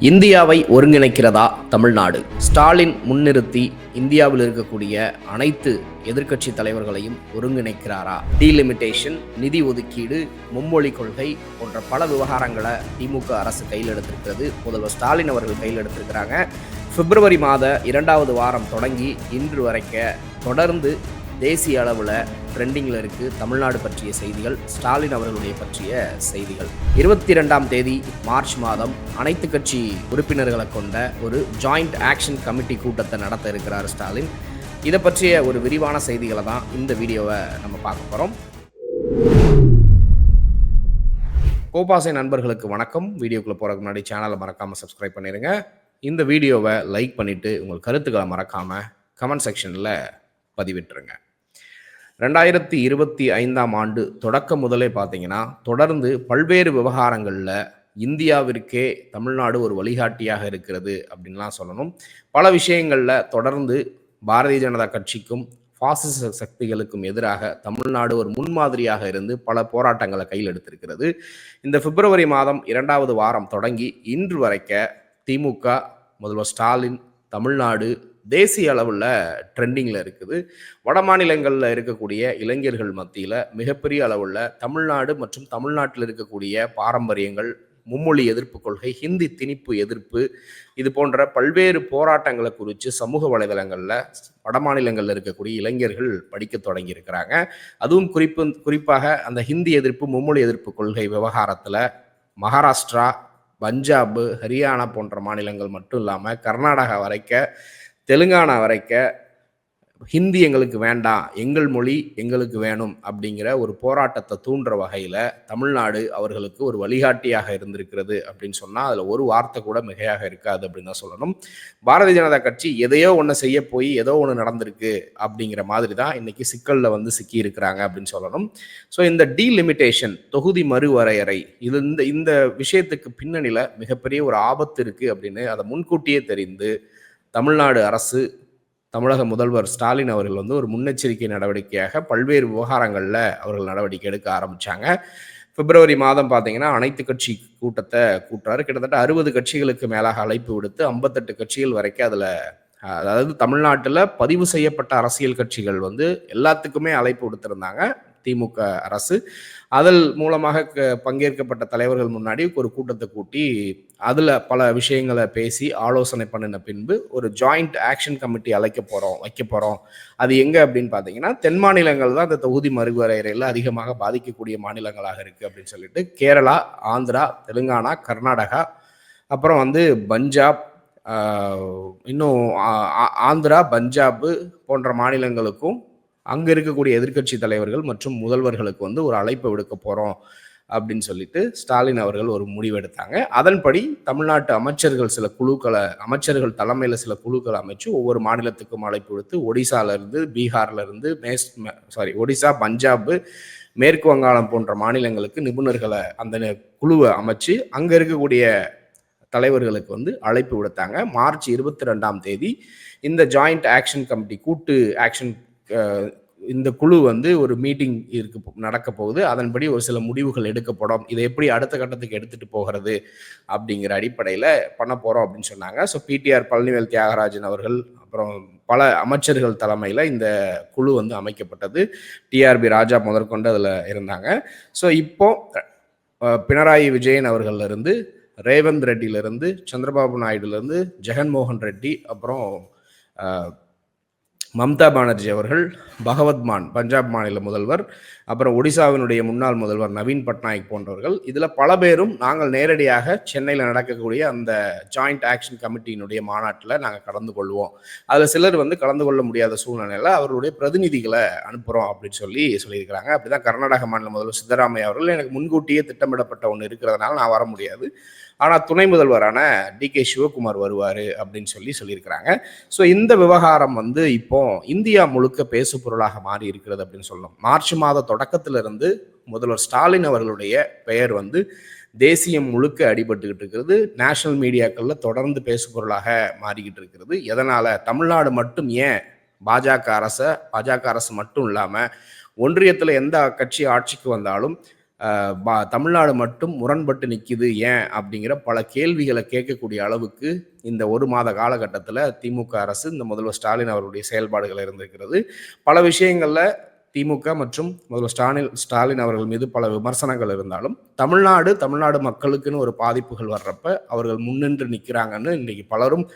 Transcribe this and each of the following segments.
இந்தியாவை ஒருங்கிணைக்கிறதா தமிழ்நாடு? ஸ்டாலின் முன்னிறுத்தி இந்தியாவில் இருக்கக்கூடிய அனைத்து எதிர்க்கட்சி தலைவர்களையும் ஒருங்கிணைக்கிறாரா? டீலிமிட்டேஷன் நிதி ஒதுக்கீடு மும்மொழி கொள்கை போன்ற பல விவகாரங்களை திமுக அரசு கையில் எடுத்திருக்கிறது. முதல்வர் ஸ்டாலின் அவர்கள் கையில் எடுத்திருக்கிறாங்க. பிப்ரவரி மாத இரண்டாவது வாரம் தொடங்கி இன்று வரைக்க தொடர்ந்து தேசிய அளவில் ட்ரெண்டிங்கில் இருக்குது தமிழ்நாடு பற்றிய செய்திகள் ஸ்டாலின் அவர்களுடைய பற்றிய செய்திகள். இருபத்தி ரெண்டாம் தேதி மார்ச் மாதம் அனைத்து கட்சி உறுப்பினர்களை கொண்ட ஒரு ஜாயிண்ட் ஆக்ஷன் கமிட்டி கூட்டத்தை நடத்த இருக்கிறார் ஸ்டாலின். இதை பற்றிய ஒரு விரிவான செய்திகளை தான் இந்த வீடியோவை நம்ம பார்க்க போகிறோம் கோபாசை நண்பர்களுக்கு வணக்கம். வீடியோக்குள்ளே போகிறதுக்கு முன்னாடி சேனலை மறக்காமல் சப்ஸ்கிரைப் பண்ணிடுங்க இந்த வீடியோவை லைக் பண்ணிவிட்டு உங்கள் கருத்துக்களை மறக்காமல் கமெண்ட் செக்ஷனில் பதிவிட்டுருங்க. ரெண்டாயிரத்தி இருபத்தி ஐந்தாம் ஆண்டு தொடக்கம் முதலே பார்த்தீங்கன்னா தொடர்ந்து பல்வேறு விவகாரங்களில் இந்தியாவிற்கே தமிழ்நாடு ஒரு வழிகாட்டியாக இருக்கிறது அப்படின்லாம் சொல்லணும். பல விஷயங்களில் தொடர்ந்து பாரதிய ஜனதா கட்சிக்கும் பாசிச சக்திகளுக்கும் எதிராக தமிழ்நாடு ஒரு முன்மாதிரியாக இருந்து பல போராட்டங்களை கையில் எடுத்திருக்கிறது. இந்த பிப்ரவரி மாதம் இரண்டாவது வாரம் தொடங்கி இன்று வரைக்க திமுக முதல்வர் ஸ்டாலின் தமிழ்நாடு தேசிய அளவில் ட்ரெண்டிங்கில் இருக்குது. வட மாநிலங்களில் இருக்கக்கூடிய இளைஞர்கள் மத்தியில் மிகப்பெரிய அளவில் தமிழ்நாடு மற்றும் தமிழ்நாட்டில் இருக்கக்கூடிய பாரம்பரியங்கள் மும்மொழி எதிர்ப்பு கொள்கை ஹிந்தி திணிப்பு எதிர்ப்பு இது போன்ற பல்வேறு போராட்டங்களை குறித்து சமூக வலைதளங்களில் வட மாநிலங்களில் இருக்கக்கூடிய இளைஞர்கள் படிக்க தொடங்கியிருக்கிறாங்க. அதுவும் குறிப்பு குறிப்பாக அந்த ஹிந்தி எதிர்ப்பு மும்மொழி எதிர்ப்பு கொள்கை விவகாரத்தில் மகாராஷ்டிரா பஞ்சாபு ஹரியானா போன்ற மாநிலங்கள் மட்டும் இல்லாமல் கர்நாடகா வரைக்க தெலுங்கானா வரைக்க ஹிந்தி எங்களுக்கு வேண்டாம் எங்கள் மொழி எங்களுக்கு வேணும் அப்படிங்கிற ஒரு போராட்டத்தை தூண்டுற வகையில் தமிழ்நாடு அவர்களுக்கு ஒரு வழிகாட்டியாக இருந்திருக்கிறது அப்படின்னு சொன்னால் அதில் ஒரு வார்த்தை கூட மிகையாக இருக்காது அப்படின்னு தான் சொல்லணும். பாரதிய ஜனதா கட்சி எதையோ ஒன்று செய்ய போய் ஏதோ ஒன்று நடந்திருக்கு அப்படிங்கிற மாதிரி தான் இன்னைக்கு சிக்கலில் வந்து சிக்கி இருக்கிறாங்க அப்படின்னு சொல்லணும். ஸோ இந்த டீலிமிட்டேஷன் தொகுதி மறுவரையறை இது இந்த இந்த விஷயத்துக்கு பின்னணியில் மிகப்பெரிய ஒரு ஆபத்து இருக்குது அப்படின்னு அதை முன்கூட்டியே தெரிந்து தமிழ்நாடு அரசு தமிழக முதல்வர் ஸ்டாலின் அவர்கள் வந்து ஒரு முன்னெச்சரிக்கை நடவடிக்கையாக பல்வேறு விவகாரங்களில் அவர்கள் நடவடிக்கை எடுக்க ஆரம்பித்தாங்க பிப்ரவரி மாதம் பார்த்தீங்கன்னா அனைத்து கட்சி கூட்டத்தை கூட்டுறாரு. கிட்டத்தட்ட அறுபது கட்சிகளுக்கு மேலாக அழைப்பு விடுத்து ஐம்பத்தெட்டு கட்சிகள் வரைக்கும் அதில் அதாவது தமிழ்நாட்டில் பதிவு செய்யப்பட்ட அரசியல் கட்சிகள் வந்து எல்லாத்துக்குமே அழைப்பு விடுத்திருந்தாங்க. திமுக அரசு. அதன் மூலமாக பங்கேற்கப்பட்ட தலைவர்கள் முன்னாடி ஒரு கூட்டத்தை கூட்டி அதில் பல விஷயங்களை பேசி ஆலோசனை பண்ணின பின்பு ஒரு ஜாயிண்ட் ஆக்ஷன் கமிட்டி அழைக்க போகிறோம் வைக்க போகிறோம் அது எங்கே அப்படின்னு பார்த்தீங்கன்னா தென் மாநிலங்கள் தான் இந்த தொகுதி மறுவரையறையில் அதிகமாக பாதிக்கக்கூடிய மாநிலங்களாக இருக்குது அப்படின்னு சொல்லிட்டு கேரளா ஆந்திரா தெலுங்கானா கர்நாடகா அப்புறம் வந்து பஞ்சாப் இன்னும் ஆந்திரா பஞ்சாப் போன்ற மாநிலங்களுக்கும் அங்கே இருக்கக்கூடிய எதிர்க்கட்சி தலைவர்கள் மற்றும் முதல்வர்களுக்கு வந்து ஒரு அழைப்பு விடுக்க போகிறோம் அப்படின்னு சொல்லிட்டு ஸ்டாலின் அவர்கள் ஒரு முடிவெடுத்தாங்க அதன்படி தமிழ்நாட்டு அமைச்சர்கள் சில குழுக்களை அமைச்சர்கள் தலைமையில் சில குழுக்களை அமைச்சு ஒவ்வொரு மாநிலத்துக்கும் அழைப்பு விடுத்து ஒடிசாலேருந்து பீகார்லேருந்து மேஸ் சாரி ஒடிசா பஞ்சாப் மேற்கு வங்காளம் போன்ற மாநிலங்களுக்கு நிபுணர்களை அந்த குழுவை அமைச்சு அங்கே இருக்கக்கூடிய தலைவர்களுக்கு வந்து அழைப்பு விடுத்தாங்க. மார்ச் இருபத்தி ரெண்டாம் தேதி இந்த ஜாயிண்ட் ஆக்ஷன் கமிட்டி கூட்டு ஆக்ஷன் இந்த குழு வந்து ஒரு மீட்டிங் இருக்கு நடக்க போகுது. அதன்படி ஒரு சில முடிவுகள் எடுக்கப்படும். இதை எப்படி அடுத்த கட்டத்துக்கு எடுத்துட்டு போகிறது அப்படிங்கிற அடிப்படையில் பண்ண போகிறோம் அப்படின்னு சொன்னாங்க. ஸோ பிடிஆர் பழனிவேல் தியாகராஜன் அவர்கள் அப்புறம் பல அமைச்சர்கள் தலைமையில் இந்த குழு வந்து அமைக்கப்பட்டது. டிஆர்பி ராஜா முதற்கொண்டு அதில் இருந்தாங்க. ஸோ இப்போ பினராயி விஜயன் அவர்கள்லேருந்து ரேவந்த் ரெட்டியிலிருந்து சந்திரபாபு நாயுடுலேருந்து ஜெகன்மோகன் ரெட்டி அப்புறம் மம்தா பானர்ஜி அவர்கள் பகவத்மான் பஞ்சாப் மாநில முதல்வர் அப்புறம் ஒடிசாவினுடைய முன்னாள் முதல்வர் நவீன் பட்நாயக் போன்றவர்கள். இதில் பல பேரும் நாங்கள் நேரடியாக சென்னையில் நடக்கக்கூடிய அந்த ஜாயிண்ட் ஆக்ஷன் கமிட்டியினுடைய மாநாட்டில் நாங்கள் கலந்து கொள்வோம். அதில் சிலர் வந்து கலந்து கொள்ள முடியாத சூழ்நிலையில் அவர்களுடைய பிரதிநிதிகளை அனுப்புகிறோம் அப்படின்னு சொல்லி சொல்லியிருக்கிறாங்க. அப்படி தான் கர்நாடக மாநில முதல்வர் சித்தராமையா அவர்கள் எனக்கு முன்கூட்டியே திட்டமிடப்பட்ட ஒன்று இருக்கிறதுனால நான் வர முடியாது. ஆனால் துணை முதல்வரான டி கே சிவகுமார் வருவார் அப்படின்னு சொல்லி சொல்லியிருக்கிறாங்க. ஸோ இந்த விவகாரம் வந்து இப்போ இந்தியா முழுக்க பேசு பொருளாக மாறி இருக்கிறது அப்படின்னு சொல்லணும். மார்ச் மாத தொடக்கத்திலிருந்து முதல்வர் ஸ்டாலின் அவர்களுடைய பெயர் வந்து தேசியம் முழுக்க அடிபட்டுக்கிட்டு இருக்கிறது. நேஷனல் மீடியாக்களில் தொடர்ந்து பேசு பொருளாக மாறிக்கிட்டு இருக்கிறது. எதனால்? தமிழ்நாடு மட்டும் ஏன் பாஜக அரசை பாஜக அரசு மட்டும் இல்லாமல் ஒன்றியத்தில் எந்த கட்சி ஆட்சிக்கு வந்தாலும் தமிழ்நாடு மட்டும் முரண்பட்டு நிற்கிது ஏன் அப்படிங்கிற பல கேள்விகளை கேட்கக்கூடிய அளவுக்கு இந்த ஒரு மாத காலகட்டத்தில் திமுக அரசு இந்த முதல்வர் ஸ்டாலின் அவருடைய செயல்பாடுகள் இருந்திருக்கிறது. பல விஷயங்களில் திமுக மற்றும் முதல்வர் ஸ்டாலின் ஸ்டாலின் அவர்கள் மீது பல விமர்சனங்கள் இருந்தாலும் தமிழ்நாடு தமிழ்நாடு மக்களுக்குன்னு ஒரு பாதிப்புகள் வர்றப்ப அவர்கள் முன்னின்று நிற்கிறாங்கன்னு இன்னைக்கு பலரும்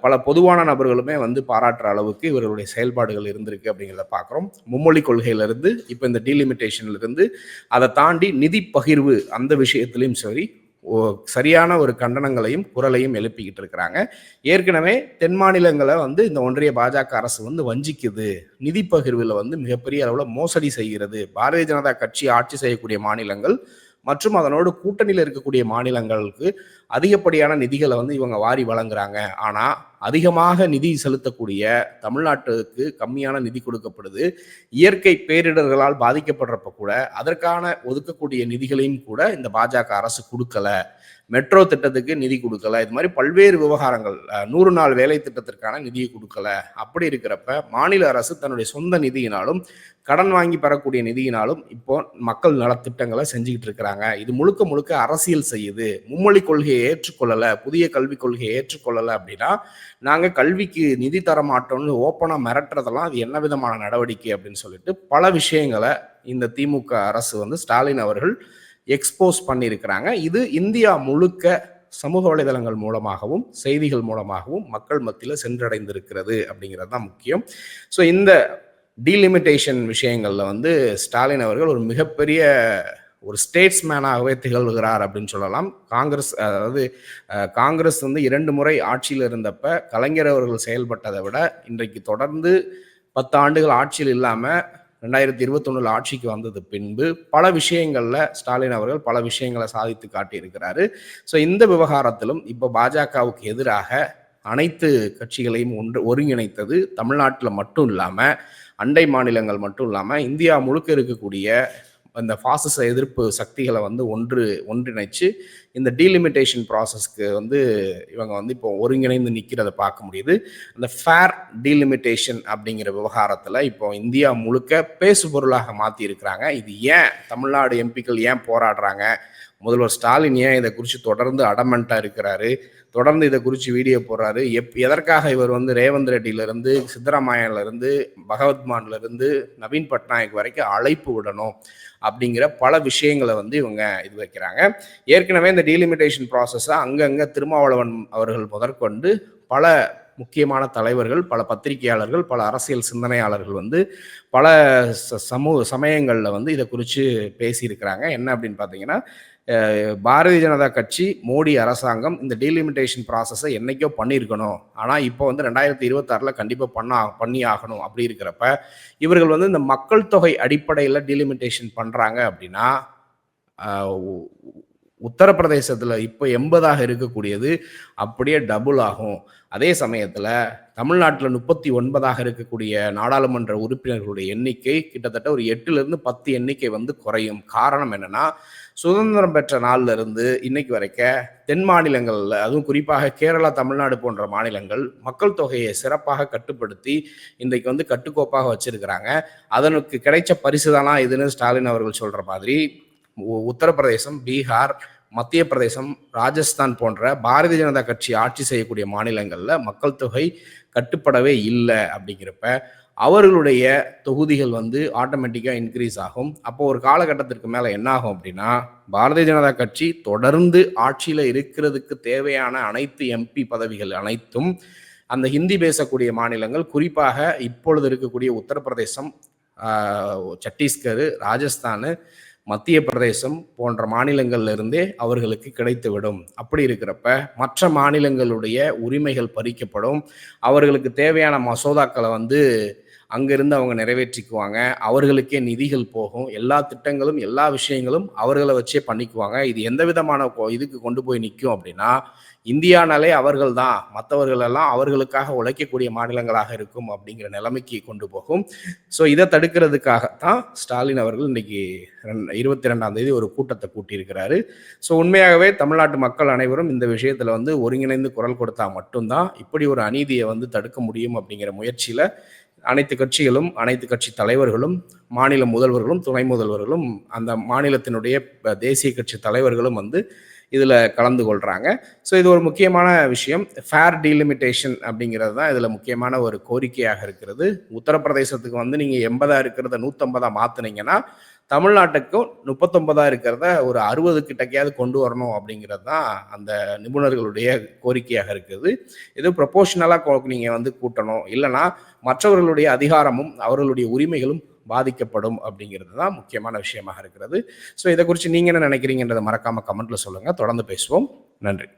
பல பொதுவான நபர்களுமே வந்து பாராட்டுற அளவுக்கு இவர்களுடைய செயல்பாடுகள் இருந்திருக்கு அப்படிங்கிறத பார்க்குறோம். மும்மொழி கொள்கையிலிருந்து இப்போ இந்த டீலிமிட்டேஷன்லேருந்து அதை தாண்டி நிதி பகிர்வு அந்த விஷயத்திலையும் சரி ஓ- சரியான ஒரு கண்டனங்களையும் குரலையும் எழுப்பிக்கிட்டு இருக்கிறாங்க. ஏற்கனவே தென் மாநிலங்களை வந்து இந்த ஒன்றிய பாஜக அரசு வந்து வஞ்சிக்குது. நிதி பகிர்வில் வந்து மிகப்பெரிய அளவில் மோசடி செய்கிறது. பாரதிய ஜனதா கட்சி ஆட்சி செய்யக்கூடிய மாநிலங்கள் மற்றும் அதனோடு கூட்டணியில் இருக்கக்கூடிய மாநிலங்களுக்கு அதிகப்படியான நிதிகளை வந்து இவங்க வாரி வழங்குறாங்க. ஆனால் அதிகமாக நிதி செலுத்தக்கூடிய தமிழ்நாட்டுக்கு கம்மியான நிதி கொடுக்கப்படுது. இயற்கை பேரிடர்களால் பாதிக்கப்படுறப்ப கூட அதற்கான ஒதுக்கக்கூடிய நிதிகளையும் கூட இந்த பாஜக அரசு கொடுக்கல. மெட்ரோ திட்டத்துக்கு நிதி கொடுக்கல. இது மாதிரி பல்வேறு விவகாரங்கள் நூறு நாள் வேலை திட்டத்திற்கான நிதியை கொடுக்கல. அப்படி இருக்கிறப்ப மாநில அரசு தன்னுடைய சொந்த நிதியினாலும் கடன் வாங்கி பெறக்கூடிய நிதியினாலும் இப்போ மக்கள் நலத்திட்டங்களை செஞ்சுக்கிட்டு இருக்கிறாங்க. இது முழுக்க முழுக்க அரசியல் செய்யுது. மும்மொழி கொள்கையை ஏற்றுக்கொள்ளலை புதிய கல்விக் கொள்கையை ஏற்றுக்கொள்ளலை அப்படின்னா நாங்கள் கல்விக்கு நிதி தர மாட்டோம்னு ஓப்பனாக மிரட்டுறதெல்லாம் அது என்ன விதமான நடவடிக்கை அப்படின்னு சொல்லிட்டு பல விஷயங்களை இந்த திமுக அரசு வந்து ஸ்டாலின் அவர்கள் எக்ஸ்போஸ் பண்ணியிருக்கிறாங்க. இது இந்தியா முழுக்க சமூக வலைதளங்கள் மூலமாகவும் செய்திகள் மூலமாகவும் மக்கள் மத்தியில் சென்றடைந்திருக்கிறது அப்படிங்கிறது தான் முக்கியம். ஸோ இந்த டீலிமிட்டேஷன் விஷயங்களில் வந்து ஸ்டாலின் அவர்கள் ஒரு மிகப்பெரிய ஒரு ஸ்டேட்ஸ்மேனாகவே திகழ்கிறார் அப்படின்னு சொல்லலாம். காங்கிரஸ் அதாவது காங்கிரஸ் வந்து இரண்டு முறை ஆட்சியில் இருந்தப்ப கலைஞர் அவர்கள் செயல்பட்டதை விட இன்றைக்கு தொடர்ந்து பத்து ஆண்டுகள் ஆட்சியில் இல்லாமல் ரெண்டாயிரத்தி இருபத்தொன்னுல ஆட்சிக்கு வந்தது பின்பு பல விஷயங்களில் ஸ்டாலின் அவர்கள் பல விஷயங்களை சாதித்து காட்டியிருக்கிறாரு. ஸோ இந்த விவகாரத்திலும் இப்போ பாஜகவுக்கு எதிராக அனைத்து கட்சிகளையும் ஒன்று ஒருங்கிணைத்தது தமிழ்நாட்டில் மட்டும் இல்லாமல் அண்டை மாநிலங்கள் மட்டும் இல்லாமல் இந்தியா முழுக்க இருக்கக்கூடிய அந்த ஃபாசிச எதிர்ப்பு சக்திகளை வந்து ஒன்று ஒன்றிணைச்சு இந்த டீலிமிட்டேஷன் ப்ராசஸ்க்கு வந்து இவங்க வந்து இப்போ ஒருங்கிணைந்து நிற்கிறத பார்க்க முடியுது. அந்த ஃபேர் டீலிமிட்டேஷன் அப்படிங்கிற விவகாரத்தில் இப்போ இந்தியா முழுக்க பேசு பொருளாக மாற்றி இருக்கிறாங்க இது ஏன் தமிழ்நாடு எம்பிக்கள் ஏன் போராடுறாங்க? முதல்வர் ஸ்டாலின் ஏன் இதை குறித்து தொடர்ந்து அடமெண்ட்டாக இருக்கிறாரு? தொடர்ந்து இதை குறித்து வீடியோ போடுறாரு. எப் எதற்காக இவர் வந்து ரேவந்த் ரெட்டியிலேருந்து சித்தராமையிலேருந்து பகவத்மான்லேருந்து நவீன் பட்நாயக் வரைக்கும் அழைப்பு விடணும் அப்படிங்கிற பல விஷயங்களை வந்து இவங்க இது வைக்கிறாங்க. ஏற்கனவே இந்த டீலிமிட்டேஷன் ப்ராசஸை அங்கங்கே திருமாவளவன் அவர்கள் முதற்கொண்டு பல முக்கியமான தலைவர்கள் பல பத்திரிகையாளர்கள் பல அரசியல் சிந்தனையாளர்கள் வந்து பல ச- சமூக சமயங்களில் வந்து இதை குறித்து பேசியிருக்கிறாங்க. என்ன அப்படின்னு பார்த்தீங்கன்னா பாரதிய ஜனதா கட்சி மோடி அரசாங்கம் இந்த டீலிமிட்டேஷன் ப்ராசஸை என்னைக்கோ பண்ணியிருக்கணும். ஆனால் இப்போ வந்து ரெண்டாயிரத்தி இருபத்தாறில் கண்டிப்பாக பண்ணா பண்ணி ஆகணும் அப்படி இருக்கிறப்ப இவர்கள் வந்து இந்த மக்கள் தொகை அடிப்படையில் டீலிமிட்டேஷன் பண்ணுறாங்க அப்படின்னா உத்தரப்பிரதேசத்தில் இப்போ எண்பதாக இருக்கக்கூடியது அப்படியே டபுள் ஆகும். அதே சமயத்தில் தமிழ்நாட்டில் முப்பத்தி ஒன்பதாக இருக்கக்கூடிய நாடாளுமன்ற உறுப்பினர்களுடைய எண்ணிக்கை கிட்டத்தட்ட ஒரு எட்டுலேருந்து பத்து எண்ணிக்கை வந்து குறையும். காரணம் என்னன்னா சுதந்திரம் பெற்ற நாள்ல இருந்து இன்னைக்கு வரைக்க தென் மாநிலங்களில் அதுவும் குறிப்பாக கேரளா தமிழ்நாடு போன்ற மாநிலங்கள் மக்கள் தொகையை சிறப்பாக கட்டுப்படுத்தி இன்றைக்கு வந்து கட்டுக்கோப்பாக வச்சிருக்கிறாங்க. அதனுக்கு கிடைச்ச பரிசு தானா இதுன்னு ஸ்டாலின் அவர்கள் சொல்ற மாதிரி உத்தரப்பிரதேசம் பீகார் மத்திய பிரதேசம் ராஜஸ்தான் போன்ற பாரதிய ஜனதா கட்சி ஆட்சி செய்யக்கூடிய மாநிலங்களில் மக்கள் தொகை கட்டுப்படவே இல்லை அப்படிங்கிறப்ப அவர்களுடைய தொகுதிகள் வந்து ஆட்டோமேட்டிக்காக இன்க்ரீஸ் ஆகும். அப்போ ஒரு காலகட்டத்திற்கு மேலே என்ன ஆகும் அப்படின்னா பாரதிய ஜனதா கட்சி தொடர்ந்து ஆட்சியில் இருக்கிறதுக்கு தேவையான அனைத்து எம்பி பதவிகள் அனைத்தும் அந்த ஹிந்தி பேசக்கூடிய மாநிலங்கள் குறிப்பாக இப்பொழுது இருக்கக்கூடிய உத்தரப்பிரதேசம் ஆஹ், சத்தீஸ்கர் ராஜஸ்தான் மத்திய பிரதேசம் போன்ற மாநிலங்கள்ல இருந்தே அவர்களுக்கு கிடைத்துவிடும். அப்படி இருக்கிறப்ப மற்ற மாநிலங்களுடைய உரிமைகள் பறிக்கப்படும். அவர்களுக்கு தேவையான மசோதாக்களை வந்து அங்கிருந்து அவங்க நிறைவேற்றிக்குவாங்க. அவர்களுக்கே நிதிகள் போகும். எல்லா திட்டங்களும் எல்லா விஷயங்களும் அவர்களை வச்சே பண்ணிக்குவாங்க. இது எந்த விதமான கொ- இதுக்கு கொண்டு போய் நிற்கும் அப்படின்னா இந்தியானாலே அவர்கள் தான். மற்றவர்கள் எல்லாம் அவர்களுக்காக உழைக்கக்கூடிய மாநிலங்களாக இருக்கும் அப்படிங்கிற நிலைமைக்கு கொண்டு போகும். ஸோ இதை தடுக்கிறதுக்காகத்தான் ஸ்டாலின் அவர்கள் இன்னைக்கு இருபத்தி ரெண்டாம் தேதி ஒரு கூட்டத்தை கூட்டியிருக்கிறாரு. ஸோ உண்மையாகவே தமிழ்நாட்டு மக்கள் அனைவரும் இந்த விஷயத்தில் வந்து ஒருங்கிணைந்து குரல் கொடுத்தா மட்டும்தான் இப்படி ஒரு அநீதியை வந்து தடுக்க முடியும் அப்படிங்கிற முயற்சியில் அனைத்து கட்சிகளும் அனைத்து கட்சி தலைவர்களும் மாநில முதல்வர்களும் துணை முதல்வர்களும் அந்த மாநிலத்தினுடைய தேசிய கட்சி தலைவர்களும் வந்து இதில் கலந்து கொள்கிறாங்க ஸோ இது ஒரு முக்கியமான விஷயம். ஃபேர் டீலிமிட்டேஷன் அப்படிங்கிறது தான் இதில் முக்கியமான ஒரு கோரிக்கையாக இருக்கிறது. உத்தரப்பிரதேசத்துக்கு வந்து நீங்கள் எண்பதாக இருக்கிறத நூற்றம்பதாக மாற்றினீங்கன்னா தமிழ்நாட்டுக்கும் முப்பத்தொன்பதா இருக்கிறத ஒரு அறுபது கிட்டக்கையாவது கொண்டு வரணும் அப்படிங்கிறது தான் அந்த நிபுணர்களுடைய கோரிக்கையாக இருக்குது. இது ப்ரொபோஷனலாக நீங்கள் வந்து கூட்டணும். இல்லைன்னா மற்றவர்களுடைய அதிகாரமும் அவர்களுடைய உரிமைகளும் பாதிக்கப்படும் அப்படிங்கிறது தான் முக்கியமான விஷயமாக இருக்கிறது. ஸோ இதை குறித்து நீங்கள் என்ன நினைக்கிறீங்கன்றதை மறக்காமல் கமெண்ட்டில் சொல்லுங்கள் தொடர்ந்து பேசுவோம். நன்றி.